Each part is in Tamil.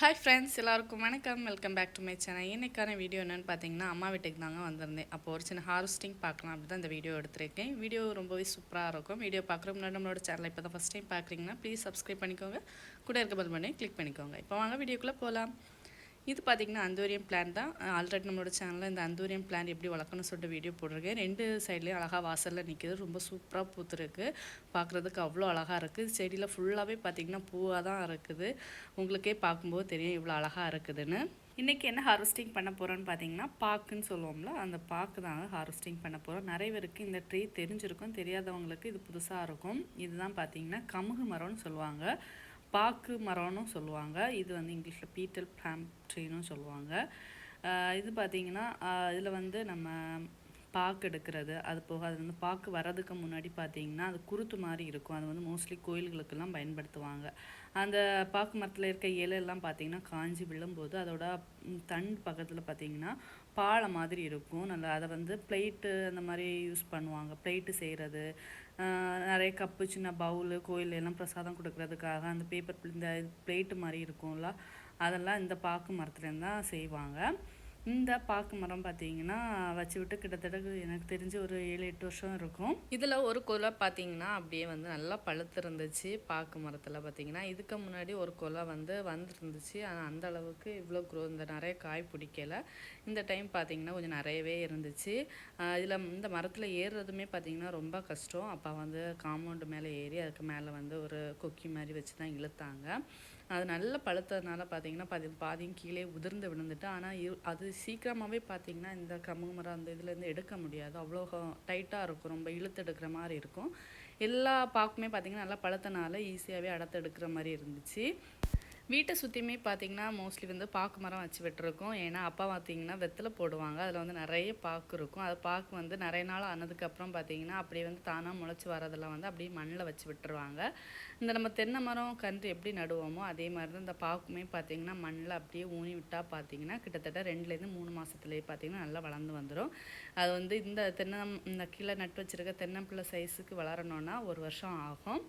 ஹாய் ஃப்ரெண்ட்ஸ் எல்லாருக்கும் வணக்கம். Welcome back to my channel இன்றைக்கான வீடியோ என்னென்னு பார்த்தீங்கன்னா அம்மா வீட்டுக்கு தாங்க வந்திருந்தேன். அப்போ ஒரு சின்ன ஹார்வெஸ்டிங் பார்க்கலாம் அப்படி தான் இந்த வீடியோ எடுத்திருக்கேன். வீடியோ ரொம்பவே சூப்பராக இருக்கும். வீடியோ பார்க்குற முன்னாடி நம்மளோட சேனலை இப்போ தான் ஃபஸ்ட் டைம் பார்க்குறீங்கன்னா ப்ளீஸ் சப்ஸ்கிரைப் பண்ணிக்கோங்க. கூட இருக்க பல் பண்ணி கிளிக் பண்ணிக்கோங்க. இப்போ வாங்க வீடியோக்குள்ளே போகலாம் இது பார்த்திங்கன்னா அந்தூரியம் பிளான் தான். ஆல்ரெடி நம்மளோட சேனலில் இந்த அந்தூரியம் பிளான் எப்படி வளர்க்கணும்னு சொல்லிட்டு வீடியோ போட்டிருக்கேன் ரெண்டு சைட்லேயும் அழகாக வாசலில் நிற்கிது ரொம்ப சூப்பராக பூத்துருக்கு. பார்க்குறதுக்கு அவ்வளோ அழகாக இருக்குது செடியில் ஃபுல்லாகவே பார்த்திங்கன்னா பூவாக தான் இருக்குது. உங்களுக்கே பார்க்கும்போது தெரியும் இவ்வளோ அழகாக இருக்குதுன்னு. இன்றைக்கி என்ன ஹார்வெஸ்டிங் பண்ண போகிறோன்னு பார்த்தீங்கன்னா பாக்குன்னு சொல்லுவோம்ல அந்த பாக்கு தான் ஹார்வெஸ்டிங் பண்ண போகிறோம் நிறைய பேருக்கு இந்த ட்ரீ தெரிஞ்சிருக்கும் தெரியாதவங்களுக்கு இது புதுசாக இருக்கும். இதுதான் பார்த்தீங்கன்னா கமுகு மரம்னு சொல்லுவாங்க. பாக்கு மரம்னு சொல்லுவாங்க. இது வந்து இங்கிலீஷில் பீட்டல் பிளாம் ட்ரீனும் சொல்லுவாங்க. இது பார்த்திங்கன்னா இதில் வந்து நம்ம பாக்கு எடுக்கிறது அது போக அது வந்து பாக்கு வர்றதுக்கு முன்னாடி பார்த்தீங்கன்னா அது குருத்து மாதிரி இருக்கும். அது வந்து மோஸ்ட்லி கோயில்களுக்கெல்லாம் பயன்படுத்துவாங்க. அந்த பாக்கு மரத்தில் இருக்க இலையெல்லாம் பார்த்தீங்கன்னா காஞ்சி விழும்போது அதோட தண்டு பக்கத்தில் பார்த்தீங்கன்னா பாலை மாதிரி இருக்கும். நல்லா அதை வந்து பிளேட்டு அந்த மாதிரி யூஸ் பண்ணுவாங்க. பிளேட்டு செய்கிறது நிறைய கப்பு சின்ன பவுலு கோயில் எல்லாம் பிரசாதம் கொடுக்கறதுக்காக அந்த பேப்பர் இந்த பிளேட்டு மாதிரி இருக்கும்ல. அதெல்லாம் இந்த பாக்கு மரத்துலேருந்து தான் செய்வாங்க. இந்த பாக்கு மரம் பார்த்தீங்கன்னா வச்சு விட்டு கிட்டத்தட்ட எனக்கு தெரிஞ்சு ஒரு ஏழு எட்டு வருஷம் இருக்கும். இதில் ஒரு கொலை பார்த்தீங்கன்னா அப்படியே வந்து நல்லா பழுத்திருந்துச்சு பாக்கு மரத்தில் பார்த்தீங்கன்னா. இதுக்கு முன்னாடி ஒரு கொலை வந்து வந்துருந்துச்சு. ஆனால் அந்த அளவுக்கு இவ்வளோ குரோ இந்த நிறைய காய் பிடிக்கல. இந்த டைம் பார்த்தீங்கன்னா கொஞ்சம் நிறையவே இருந்துச்சு. இதில் இந்த மரத்தில் ஏறுறதுமே பார்த்தீங்கன்னா ரொம்ப கஷ்டம். அப்போ வந்து காம்பவுண்டு மேலே ஏறி அதுக்கு மேலே வந்து ஒரு கொக்கி மாதிரி வச்சு தான் இழுத்தாங்க. அது நல்ல பழுத்ததுனால பார்த்தீங்கன்னா பாதி பாதியும் கீழே உதிர்ந்து விழுந்துட்டு ஆனால் அது சீக்கிரமாகவே பார்த்தீங்கன்னா இந்த கமுகு மரம் அந்த இதுலேருந்து எடுக்க முடியாது. அவ்வளோ டைட்டாக இருக்கும். ரொம்ப இழுத்து எடுக்கிற மாதிரி இருக்கும். எல்லா பாக்குமே பார்த்திங்கன்னா நல்லா பழுத்தனால ஈஸியாகவே அடத்து எடுக்கிற மாதிரி இருந்துச்சு. வீட்டை சுற்றியுமே பார்த்திங்கன்னா மோஸ்ட்லி வந்து பாக்கு மரம் வச்சு விட்டுருக்கோம். ஏன்னா அப்பா பார்த்திங்கன்னா வெத்தலை போடுவாங்க. அதில் வந்து நிறைய பாக்கு இருக்கும். அது பாக்கு வந்து நிறைய நாள் ஆனதுக்கப்புறம் பார்த்திங்கன்னா அப்படியே வந்து தானாக முளைச்சி வரதெல்லாம் வந்து அப்படியே மண்ணில் வச்சு விட்டுருவாங்க. இந்த நம்ம தென்னை மரம் கன்று எப்படி நடுவோமோ அதே மாதிரி தான் இந்த பாக்குமே பார்த்திங்கன்னா மண்ணில் அப்படியே ஊனி விட்டால் பார்த்திங்கன்னா கிட்டத்தட்ட ரெண்டுலேருந்து மூணு மாதத்துலேயே பார்த்திங்கன்னா நல்லா வளர்ந்து வந்துடும் அது வந்து இந்த தென்னை இந்த கீழே நட்டு வச்சுருக்க தென்னம்பிள்ளை சைஸுக்கு வளரணுன்னா ஒரு வருஷம் ஆகும்.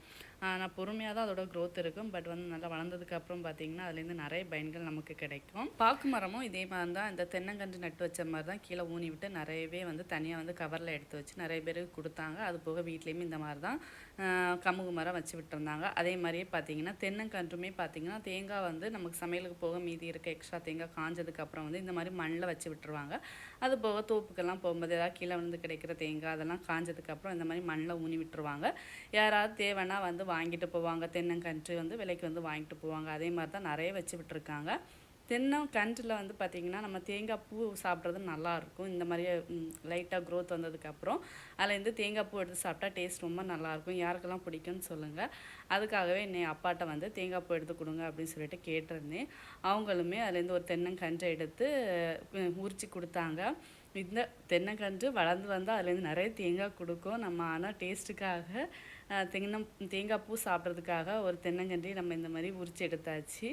ஆனால் பொறுமையாக தான் அதோட க்ரோத் இருக்கும். பட் வந்து நல்லா வளர்ந்ததுக்கப்புறம் பார்த்திங்கன்னா அதுலேருந்து நிறைய பயன்கள் நமக்கு கிடைக்கும். பாக்கு மரமும் இதே மாதிரி தான். இந்த தென்னங்கன்று நட்டு வச்ச மாதிரி தான் கீழே ஊனி விட்டு நிறையவே வந்து தனியாக வந்து கவரில் எடுத்து வச்சு நிறைய பேருக்கு கொடுத்தாங்க. அது போக வீட்லேயுமே இந்த மாதிரி தான் கமுகு மரம் வச்சு விட்டுருந்தாங்க. அதே மாதிரியே பார்த்தீங்கன்னா தென்னங்கன்றுமே பார்த்தீங்கன்னா தேங்காய் வந்து நமக்கு சமையலுக்கு போக மீதி இருக்க எக்ஸ்ட்ரா தேங்காய் காஞ்சதுக்கப்புறம் வந்து இந்த மாதிரி மண்ணில் வச்சு விட்டுருவாங்க. அது போக தோப்புக்கெல்லாம் போகும்போது ஏதாவது கீழே வந்து கிடைக்கிற தேங்காய் அதெல்லாம் காஞ்சதுக்கப்புறம் இந்த மாதிரி மண்ணில் ஊனி விட்டுருவாங்க. யாராவது தேவைன்னா வந்து வாங்கிட்டு போவாங்க. தென்னங்கன்று வந்து விலைக்கு வந்து வாங்கிட்டு போவாங்க. அதே மாதிரி தான் நிறைய வச்சு விட்டுருக்காங்க. தென்னம் கன்றில் வந்து பார்த்திங்கன்னா நம்ம தேங்காய் பூ சாப்பிட்றது நல்லாயிருக்கும் இந்த மாதிரி லைட்டாக க்ரோத் வந்ததுக்கப்புறம் அதில் இருந்து தேங்காய் பூ எடுத்து சாப்பிட்டா டேஸ்ட் ரொம்ப நல்லாயிருக்கும் யாருக்கெல்லாம் பிடிக்கும்னு சொல்லுங்கள் அதுக்காகவே என்னை அப்பாட்ட வந்து தேங்காய் பூ எடுத்து கொடுங்க அப்படின்னு சொல்லிட்டு கேட்டிருந்தேன். அவங்களுமே அதுலேருந்து ஒரு தென்னங்கன்றை எடுத்து உரிச்சு கொடுத்தாங்க. இந்த தென்னங்கன்று வளர்ந்து வந்தால் அதுலேருந்து நிறைய தேங்காய் கொடுக்கும். நம்ம ஆனால் டேஸ்ட்டுக்காக தென்னம் தேங்காய் பூ சாப்பிட்றதுக்காக ஒரு தென்னங்கன்றி நம்ம இந்த மாதிரி உரிச்சு எடுத்தாச்சு.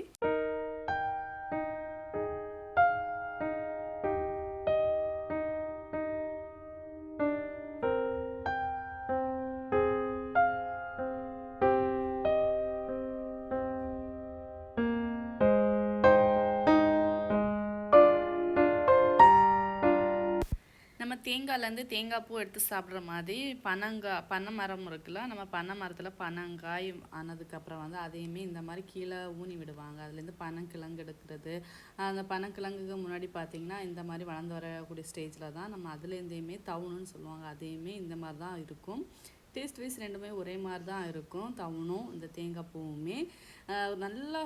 தேங்காய்லேருந்து தேங்காய் பூ எடுத்து சாப்பிட்ற மாதிரி பனங்காய் பனை மரம் இருக்குல்ல நம்ம பனை மரத்தில் பனங்காய் ஆனதுக்கப்புறம் வந்து அதையுமே இந்த மாதிரி கீழே ஊனி விடுவாங்க. அதுலேருந்து பனங்கிழங்கு எடுக்கிறது. அந்த பனங்கிழங்குக்கு முன்னாடி பார்த்திங்கன்னா இந்த மாதிரி வளர்ந்து வரக்கூடிய ஸ்டேஜில் தான் நம்ம அதுலேருந்தையுமே தவுணுன்னு சொல்லுவாங்க. அதையுமே இந்த மாதிரி தான் இருக்கும். டேஸ்ட் வைஸ் ரெண்டுமே ஒரே மாதிரி தான் இருக்கும். தவணும் இந்த தேங்காய் பூவுமே. நல்லா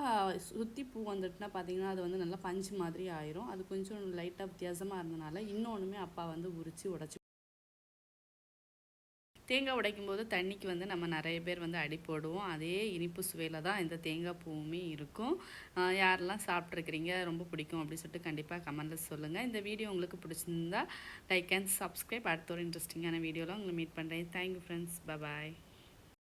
சுற்றி பூ வந்துட்டுனா பார்த்தீங்கன்னா அது வந்து நல்லா பஞ்சு மாதிரி ஆயிரும். அது கொஞ்சம் லைட்டாக வித்தியாசமாக இருந்தனால இன்னொன்றுமே அப்பா வந்து உரித்து உடச்சி தேங்காய் உடைக்கும் போது தண்ணிக்கு வந்து நம்ம நிறைய பேர் வந்து அடி போடுவோம். அதே இனிப்பு சுவையில் தான் இந்த தேங்காய் பூவுமே இருக்கும். யாரெல்லாம் சாப்பிட்ருக்கிறீங்க ரொம்ப பிடிக்கும் அப்படின்னு சொல்லிட்டு கண்டிப்பாக கமெண்ட்டில் சொல்லுங்கள் இந்த வீடியோ உங்களுக்கு பிடிச்சிருந்தா லைக் அண்ட் சப்ஸ்கிரைப் அடுத்த ஒரு இன்ட்ரெஸ்டிங்கான வீடியோவில் உங்களை மீட் பண்ணுறேன் தேங்க்யூ ஃப்ரெண்ட்ஸ் பபாய்